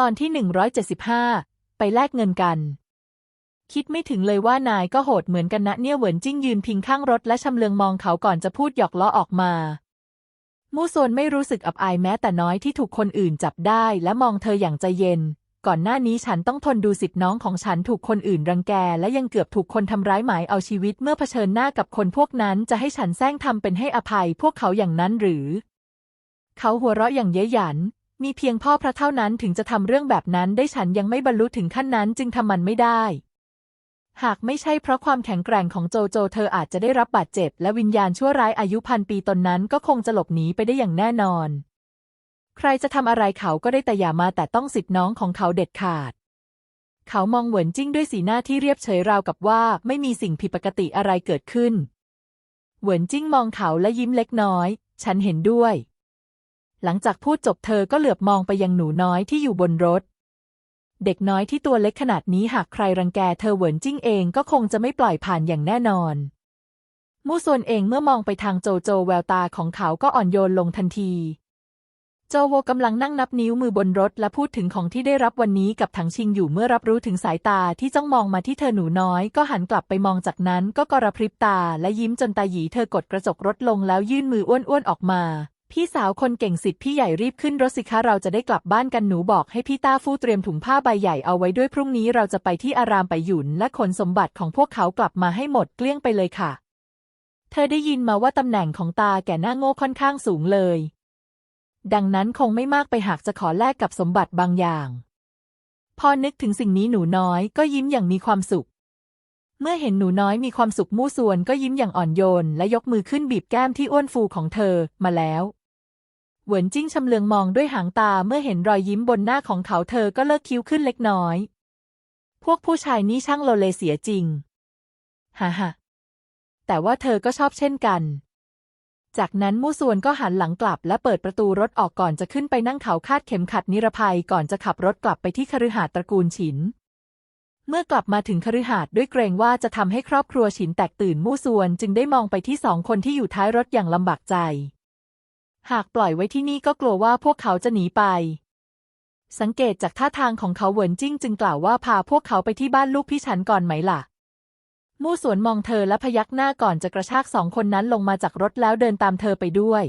ตอนที่ 175 ไปแลกเงินกัน คิดไม่ถึงเลยว่านายก็โหดเหมือนกันนะเนี่ยเหวินจิ้งยืนพิงข้างรถและชำเลืองมองเขาก่อนจะพูดหยอกล้อออกมา มู่โซนไม่รู้สึกอับอายแม้แต่น้อยที่ถูกคนอื่นจับได้และมองเธออย่างใจเย็น ก่อนหน้านี้ฉันต้องทนดูสิทธิน้องของฉันถูกคนอื่นรังแก และยังเกือบถูกคนทำร้ายหมายเอาชีวิตเมื่อเผชิญหน้ากับคนพวกนั้นจะให้ฉันแซงทำเป็นให้อภัยพวกเขาอย่างนั้นหรือ เขาหัวเราะอย่างเย้ยหยัน มีเพียงพ่อพระเท่านั้นถึงจะทำเรื่องแบบนั้นได้ฉันยังไม่บรรลุถึงขั้นนั้นจึงทำมันไม่ได้ หากไม่ใช่เพราะความแข็งแกร่งของโจโจ เธออาจจะได้รับบาดเจ็บ และวิญญาณชั่วร้ายอายุพันปีตนนั้นก็คงจะหลบหนีไปได้อย่างแน่นอน ใครจะทำอะไรเขาก็ได้แต่อย่ามาแต่ต้องสิทธิน้องของเขาเด็ดขาด เขามองเหวินจิ้งด้วยสีหน้าที่เรียบเฉยราวกับว่าไม่มีสิ่งผิดปกติอะไรเกิดขึ้น เหวินจิ้งมองเขาและยิ้มเล็กน้อย ฉันเห็นด้วย หลังจากพูดจบเธอก็เหลือบมองไปยังหนูน้อยที่อยู่บนรถ เด็กน้อยที่ตัวเล็กขนาดนี้หากใครรังแกเธอเหวินจิ้งเองก็คงจะไม่ปล่อยผ่านอย่างแน่นอน มู่ซวนเองเมื่อมองไปทางโจโจแววตาของเขาก็อ่อนโยนลงทันทีโจโวกำลังนั่งนับนิ้วมือบนรถและพูดถึงของที่ได้รับวันนี้กับถังชิงอยู่เมื่อรับรู้ถึงสายตาที่จ้องมองมาที่เธอหนูน้อย ก็หันกลับไปมองจากนั้นก็กระพริบตาและยิ้มจนตาหยีเธอกดกระจกรถลงแล้วยื่นมืออ้วนๆออกมา พี่สาวคนเก่งสิทธิ์พี่ใหญ่รีบขึ้นรถสิคะเราจะได้กลับบ้านกันหนูบอกให้พี่ต้าฟู่เตรียมถุงผ้าใบใหญ่เอาไว้ด้วยพรุ่งนี้เราจะไปที่อารามไปหยุนและขนสมบัติของพวกเขากลับมาให้หมดเกลี้ยงไปเลยค่ะ เธอได้ยินมาว่าตำแหน่งของตาแก่หน้าโง่ค่อนข้างสูงเลย ดังนั้นคงไม่มากไปหากจะขอแลกกับสมบัติบางอย่าง พอนึกถึงสิ่งนี้หนูน้อยก็ยิ้มอย่างมีความสุข เมื่อเห็นหนูน้อยมีความสุขมู่ส่วนก็ยิ้มอย่างอ่อนโยน และยกมือขึ้นบีบแก้มที่อ้วนฟูของเธอมาแล้ว เหวินจิ้งชำเลืองมองด้วยหางตาเมื่อเห็นรอยยิ้มบนหน้าของเขาเธอก็เลิกคิ้วขึ้นเล็กน้อย พวกผู้ชายนี่ช่างโลเลเสียจริง ฮ่าฮ่าแต่ว่าเธอก็ชอบเช่นกัน จากนั้นมู่ส่วนก็หันหลังกลับและเปิดประตูรถออกก่อนจะขึ้นไปนั่งเขาคาดเข็มขัดนิรภัยก่อนจะขับรถกลับไปที่คฤหาสน์ตระกูลฉิน เมื่อกลับมาถึงคฤหาสน์ด้วยเกรงว่าจะทำให้ครอบครัวฉินแตกตื่นมู่ส่วนจึงได้มองไปที่สองคนที่อยู่ท้ายรถอย่างลำบากใจ หากปล่อยไว้ที่นี่ก็กลัวว่าพวกเขาจะหนีไป สังเกตจากท่าทางของเขาเหวินจิ้งจึงกล่าวว่าพาพวกเขาไปที่บ้านลูกพี่ฉันก่อนไหมล่ะ มู่สวนมองเธอและพยักหน้าก่อนจะกระชากสองคนนั้นลงมาจากรถแล้วเดินตามเธอไปด้วย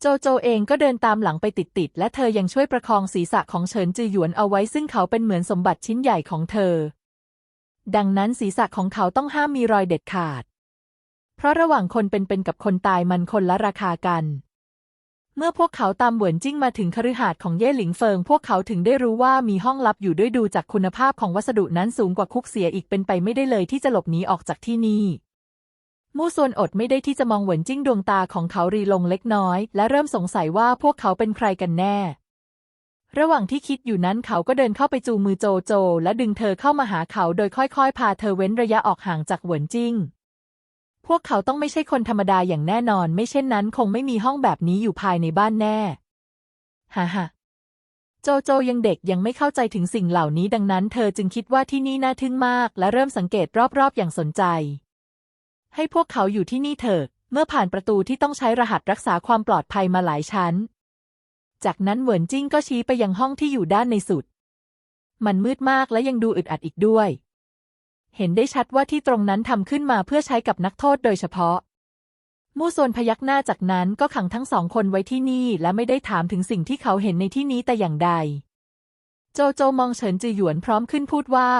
โจโจเองก็เดินตามหลังไปติดๆและเธอยังช่วยประคองศีรษะของเฉินจือหยวนเอาไว้ซึ่งเขาเป็นเหมือนสมบัติชิ้นใหญ่ของเธอ ดังนั้นศีรษะของเขาต้องห้ามมีรอยเด็ดขาด เพราะระหว่างคนเป็นๆกับคนตายมันคนละราคากัน เมื่อพวกเขาตามเหวินจิ้งมาถึงคฤหาสน์ของเย่หลิงเฟิง พวกเขาถึงได้รู้ว่ามีห้องลับอยู่ด้วยดูจากคุณภาพของวัสดุนั้นสูงกว่าคุกเสียอีกเป็นไปไม่ได้เลยที่จะหลบหนีออกจากที่นี่มู่ซวนอดไม่ได้ที่จะมองเหวินจิ้งดวงตาของเขารีลงเล็กน้อย และเริ่มสงสัยว่าพวกเขาเป็นใครกันแน่ ระหว่างที่คิดอยู่นั้นเขาก็เดินเข้าไปจูมือโจโจ และดึงเธอเข้ามาหาเขาโดยค่อยๆ พาเธอเว้นระยะออกห่างจากเหวินจิ้ง พวกเขาต้องไม่ใช่คนธรรมดาอย่างแน่นอน ไม่เช่นนั้นคงไม่มีห้องแบบนี้อยู่ภายในบ้านแน่ฮ่าฮ่าโจโจยังเด็กยังไม่เข้าใจถึงสิ่งเหล่านี้ดังนั้นเธอจึงคิดว่าที่นี่น่าทึ่งมาก และเริ่มสังเกตรอบๆ อย่างสนใจ ให้พวกเขาอยู่ที่นี่เถอะ เมื่อผ่านประตูที่ต้องใช้รหัสรักษาความปลอดภัยมาหลายชั้น จากนั้นเหวินจิ้งก็ชี้ไปยังห้องที่อยู่ด้านในสุด มันมืดมากและยังดูอึดอัดอีกด้วย เห็นได้ชัดว่าที่ตรงนั้นทำขึ้นมาเพื่อใช้กับนักโทษโดยเฉพาะ มู่โซนพยักหน้าจากนั้นก็ขังทั้งสองคนไว้ที่นี่และไม่ได้ถามถึงสิ่งที่เขาเห็นในที่นี้แต่อย่างใด โจโจมองเฉินจือหยวนพร้อมขึ้นพูดว่า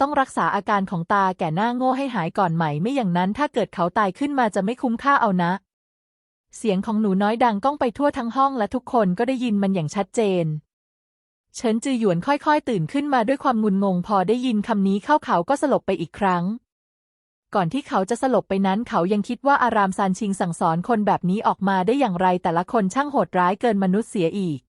ต้องรักษาอาการของตาแก่หน้าโง่ให้หายก่อนไหมไม่อย่างนั้น ถ้าเกิดเขาตายขึ้นมาจะไม่คุ้มค่าเอานะ เสียงของหนูน้อยดังก้องไปทั่วทั้งห้องและทุกคนก็ได้ยินมันอย่างชัดเจน เฉินจือหยวนค่อยๆ ตื่นขึ้นมาด้วยความงุนงง พอได้ยินคำนี้เข้าเขาก็สลบไปอีกครั้ง ก่อนที่เขาจะสลบไปนั้นเขายังคิดว่าอารามซานชิงสั่งสอนคนแบบนี้ออกมาได้อย่างไร แต่ละคนช่างโหดร้ายเกินมนุษย์เสียอีก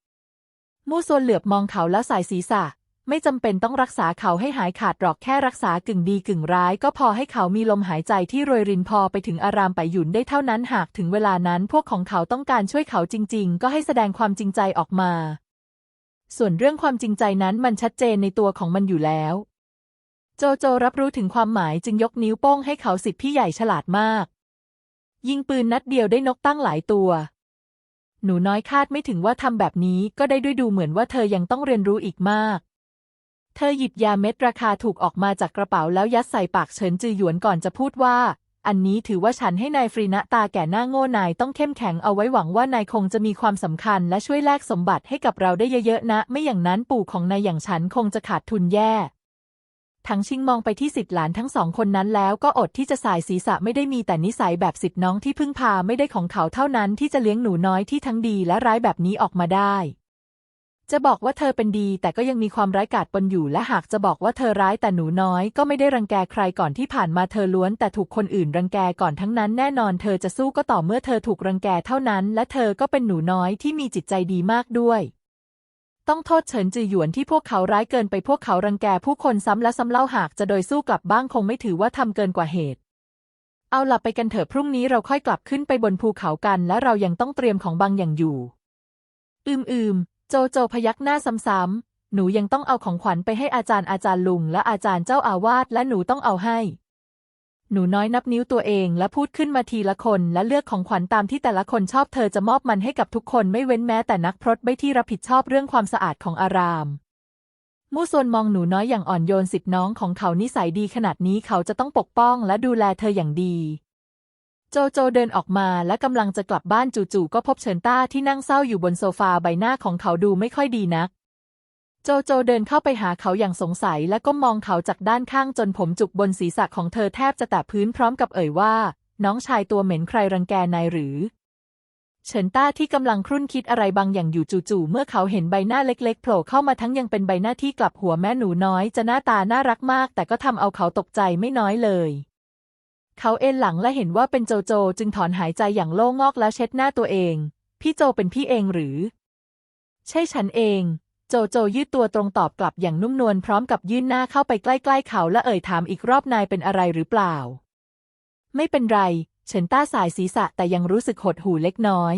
มู่โซนเหลือบมองเขาแล้วสายศีรษะ ไม่จำเป็นต้องรักษาเขาให้หายขาดหรอกแค่รักษากึ่งดีกึ่งร้าย ก็พอให้เขามีลมหายใจที่โรยรินพอไปถึงอารามไปหยุนได้เท่านั้นหากถึงเวลานั้นพวกของเขาต้องการช่วยเขาจริง ๆ ก็ให้แสดงความจริงใจออกมา ส่วนเรื่องความจริงใจนั้นมันชัดเจนในตัวของมันอยู่แล้ว โจโจรับรู้ถึงความหมายจึงยกนิ้วโป้งให้เขาสิทธิ์พี่ใหญ่ฉลาดมาก ยิงปืนนัดเดียวได้นกตั้งหลายตัว หนูน้อยคาดไม่ถึงว่าทำแบบนี้ก็ได้ด้วยดูเหมือนว่าเธอยังต้องเรียนรู้อีกมาก เธอหยิบยาเม็ดราคาถูกออกมาจากกระเป๋าแล้วยัดใส่ปากเฉินจือหยวนก่อนจะพูดว่า อันนี้ถือว่าฉันให้นายฟรีนะตาแก่หน้าโง่นายต้องเข้มแข็งเอาไว้หวังว่านายคงจะมีความสำคัญและช่วยแลกสมบัติให้กับเราได้เยอะๆนะ ไม่อย่างนั้นปู่ของนายอย่างฉันคงจะขาดทุนแย่ทั้งชิงมองไปที่สิทธิหลานทั้งสองคนนั้นแล้วก็อดที่จะสายศีรษะไม่ได้มีแต่นิสัยแบบสิทธิน้องที่พึ่งพาไม่ได้ของเขาเท่านั้นที่จะเลี้ยงหนูน้อยที่ทั้งดีและร้ายแบบนี้ออกมาได้ จะบอกว่าเธอเป็นดีแต่ก็ยังมีความร้ายกาจปนอยู่และหากจะบอกว่าเธอร้ายแต่หนูน้อยก็ไม่ได้รังแกใครก่อนที่ผ่านมาเธอล้วน แต่ถูกคนอื่นรังแกก่อนทั้งนั้นแน่นอนเธอจะสู้ก็ต่อเมื่อเธอถูกรังแกเท่านั้น และเธอก็เป็นหนูน้อยที่มีจิตใจดีมากด้วย ต้องโทษเฉินจือหยวนที่พวกเขาร้ายเกินไปพวกเขารังแกผู้คนซ้ำและซ้ำเล่าหากจะโดยสู้กลับบ้างคงไม่ถือว่าทำเกินกว่าเหตุเอาหลับไปกันเถอะพรุ่งนี้เราค่อยกลับขึ้นไปบนภูเขากัน และเรายังต้องเตรียมของบางอย่างอยู่ อืมอืม โจโจพยักหน้าซ้ำๆหนูยังต้องเอาของขวัญไปให้อาจารย์อาจารย์ลุงและอาจารย์เจ้าอาวาสและหนูต้องเอาให้ หนูน้อยนับนิ้วตัวเองและพูดขึ้นมาทีละคนและเลือกของขวัญตามที่แต่ละคนชอบเธอจะมอบมันให้กับทุกคนไม่เว้นแม้แต่นักพรตใบที่รับผิดชอบเรื่องความสะอาดของอารามมู่ซวนมองหนูน้อยอย่างอ่อนโยนสิทธิน้องของเขานิสัยดีขนาดนี้เขาจะต้องปกป้องและดูแลเธออย่างดี โจโจเดินออกมาและกำลังจะกลับบ้านจู่ๆก็พบเฉินต้าที่นั่งเศร้าอยู่บนโซฟาใบหน้าของเขาดูไม่ค่อยดีนัก โจโจเดินเข้าไปหาเขาอย่างสงสัยและก็มองเขาจากด้านข้างจนผมจุกบนศีรษะของเธอแทบจะแตะพื้นพร้อมกับเอ่ยว่า น้องชายตัวเหม็นใครรังแกนายหรือ เฉินต้าที่กำลังครุ่นคิดอะไรบางอย่างอยู่จู่ๆเมื่อเขาเห็นใบหน้าเล็กๆโผล่เข้ามาทั้งยังเป็นใบหน้าที่กลับหัวแม่หนูน้อยจะหน้าตาน่ารักมาก แต่ก็ทำเอาเขาตกใจไม่น้อยเลย เขาเอนหลังและเห็นว่าเป็นโจโจจึงถอนหายใจอย่างโล่งงอกแล้วเช็ดหน้าตัวเอง พี่โจเป็นพี่เองหรือ ใช่ฉันเอง โจโจยืดตัวตรงตอบกลับอย่างนุ่มนวลพร้อมกับยื่นหน้าเข้าไปใกล้ๆเขาและเอ่ยถามอีกรอบนายเป็นอะไรหรือเปล่า ไม่เป็นไร เฉินต้าสายศีรษะแต่ยังรู้สึกหดหู่เล็กน้อย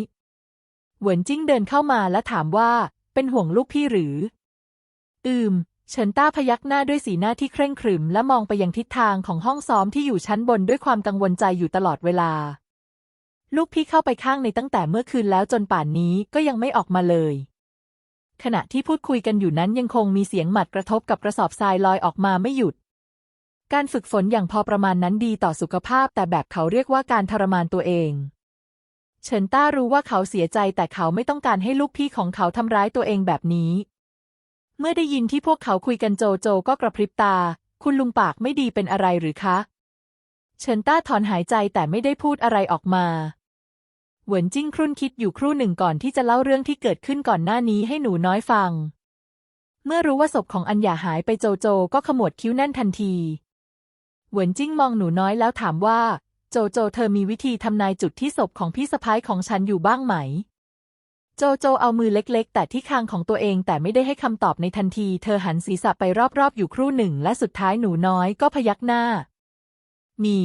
เหวินจิ้งเดินเข้ามาและถามว่า เป็นห่วงลูกพี่หรือ อืม เฉินต้าพยักหน้าด้วยสีหน้าที่เคร่งขรึม และมองไปยังทิศทางของห้องซ้อมที่อยู่ชั้นบนด้วยความกังวลใจอยู่ตลอดเวลา ลูกพี่เข้าไปข้างในตั้งแต่เมื่อคืนแล้วจนป่านนี้ก็ยังไม่ออกมาเลย ขณะที่พูดคุยกันอยู่นั้นยังคงมีเสียงหมัดกระทบกับกระสอบทรายลอยออกมาไม่หยุด การฝึกฝนอย่างพอประมาณนั้นดีต่อสุขภาพ แต่แบบเขาเรียกว่าการทรมานตัวเองเฉินต้ารู้ว่าเขาเสียใจแต่เขาไม่ต้องการให้ลูกพี่ของเขาทำร้ายตัวเองแบบนี้ เมื่อได้ยินที่พวกเขาคุยกันโจโจก็กระพริบตา คุณลุงปากไม่ดีเป็นอะไรหรือคะ เฉินต้าถอนหายใจแต่ไม่ได้พูดอะไรออกมา เหวินจิ้งครุ่นคิดอยู่ครู่หนึ่งก่อนที่จะเล่าเรื่องที่เกิดขึ้นก่อนหน้านี้ให้หนูน้อยฟัง เมื่อรู้ว่าศพของอัญญาหายไปโจโจก็ขมวดคิ้วแน่นทันที เหวินจิ้งมองหนูน้อยแล้วถามว่า โจโจเธอมีวิธีทำนายจุดที่ศพของพี่สะพ้ายของฉันอยู่บ้างไหม โจโจเอามือเล็กๆ แต่ที่คางของตัวเองแต่ไม่ได้ให้คำตอบในทันที เธอหันศีรษะไปรอบๆ อยู่ครู่หนึ่ง และสุดท้ายหนูน้อยก็พยักหน้า มี